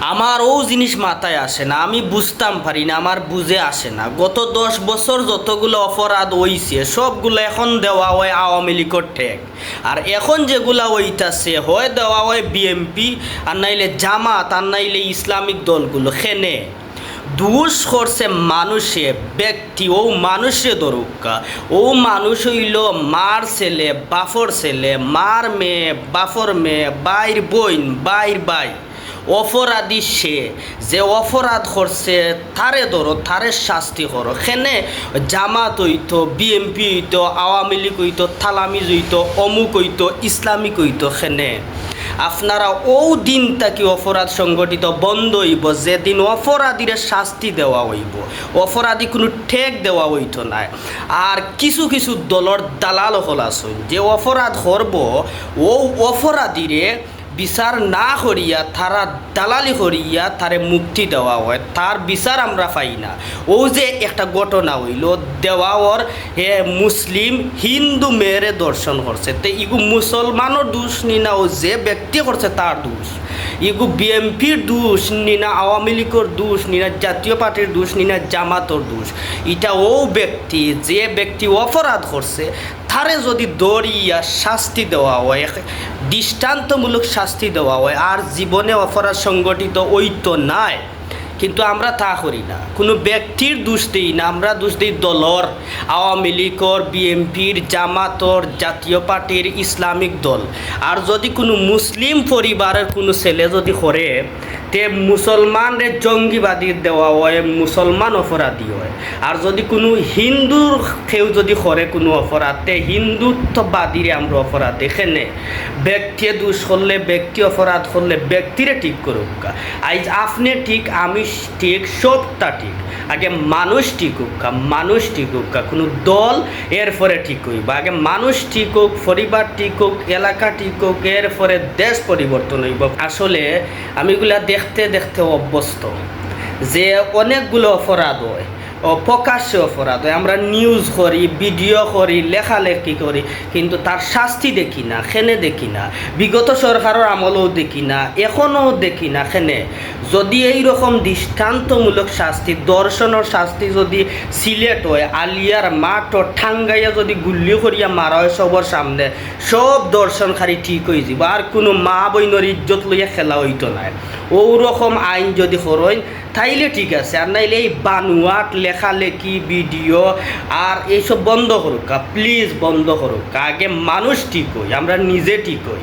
আমার ও জিনিস মাথায় আসে না, আমি বুঝতাম পারি না, আমার বুঝে আসে না। গত দশ বছর যতগুলো অপরাধ হইছে, সবগুলো এখন দেওয়া হয় আওয়ামী লীগের ঠেক। আর এখন যেগুলা হইতাছে, হয় দেওয়া হয় বিএমপি আর নাইলে জামাত, আর নাইলে ইসলামিক দলগুলো। খেনে, দুষ করছে মানুষে, ব্যক্তি, ও মানুষে দরুকা ও মানুষ হইল মার ছেলে বাফর ছেলে, মার মেয়ে বাফর মেয়ে, বাইর বইন বাইর বাই অপরাধী সে যে অপরাধ করছে, তারে ধরো, তারে শাস্তি করো। সেনে জামাত হইতো বিএমপি হইতো, আওয়ামী লীগ হইতো থালামিজ হইতো, অমুক হইতো, ইসলামিক হইতো সেনে আপনারা ও দিন তাকি অপরাধ সংগঠিত বন্ধ হইব, যেদিন অপরাধীরে শাস্তি দেওয়া হইব। অপরাধী কোনো ঠেক দেওয়া হইত না আর কিছু কিছু দলর দালাল হল আসুন, যে অপরাধ করব, ও অপরাধীরে বিচার না করিয়া তারা দালালি করিয়া তারে মুক্তি দেওয়া হয়। তার বিচার আমরা পাই না। ও যে একটা ঘটনা হইল দেওয়াওর হে মুসলিম হিন্দু মেয়েরে দর্শন করছে তো ইগু মুসলমানও দোষ নি না ও যে ব্যক্তি করছে তার দোষ। ইগু বিএমপির দোষ নি না আওয়ামী লীগের দোষ নি না জাতীয় পার্টির দোষ নি না জামাতর দোষ। এটা ও ব্যক্তি, যে ব্যক্তি অপরাধ করছে, তারে যদি দড়িয়া শাস্তি দেওয়া হয়, দৃষ্টান্তমূলক শাস্তি দেওয়া হয়, আর জীবনে অপরাধ সংগঠিত তো নাই। কিন্তু আমরা তা করি না। কোনো ব্যক্তির দোষ দিই না, আমরা দোষ দিই দলর। আওয়ামী লীগর বিএমপির জামাতর, জাতীয় পার্টির ইসলামিক দল। আর যদি কোনো মুসলিম পরিবারের কোনো ছেলে যদি করে তে মুসলমানরে জঙ্গিবাদী দেওয়া হয়, মুসলমান অপরাধী হয়। আর যদি কোনো হিন্দুর কেউ যদি করে কোনো অপরাধ, তে হিন্দুত্ববাদীরে আমরা অপরাধ এখানে ব্যক্তিয়ে দোষ করলে, ব্যক্তি অপরাধ করলে ব্যক্তিরে ঠিক করুক। আইজ আপনি ঠিক, আমি ঠিক, সবটা ঠিক। আগে মানুষ ঠিক হোক মানুষ ঠিক হোক কোনো দল এরপরে ঠিক হইব। আগে মানুষ ঠিক হোক, পরিবার ঠিক হোক, এলাকা ঠিক হোক, এরপরে দেশ পরিবর্তন হইব। আসলে আমি এগুলা দেখতে দেখতে অভ্যস্ত। যে অনেকগুলো অপরাধ হয় প্রকাশ্যে হয়। আমরা নিউজ করি ভিডিও করি, লেখালেখি করি, কিন্তু তার শাস্তি দেখি না, খেনে দেখি না। বিগত সরকারের আমলেও দেখি না, এখনও দেখি না, খেনে। যদি এই রকম দৃষ্টান্তমূলক শাস্তি দর্শনের শাস্তি যদি সিলেট হয় আলিয়ার মাঠ ঠাঙ্গাইয়া যদি গুল্লি করিয়া মারা হয় সবর সামনে সব দর্শনকারী ঠিক হয়ে যাব। আর কোনো মা বইনের ইজ্জত লইয়া খেলা হইতো না ওরকম আইন যদি করইন তাইলে ঠিক আছে। আর নাইলে এই বানুয়াট লেখালেখি ভিডিও, আর এইসব বন্ধ করুক প্লিজ বন্ধ করুক। আগে মানুষ ঠিক হই আমরা নিজে ঠিক হই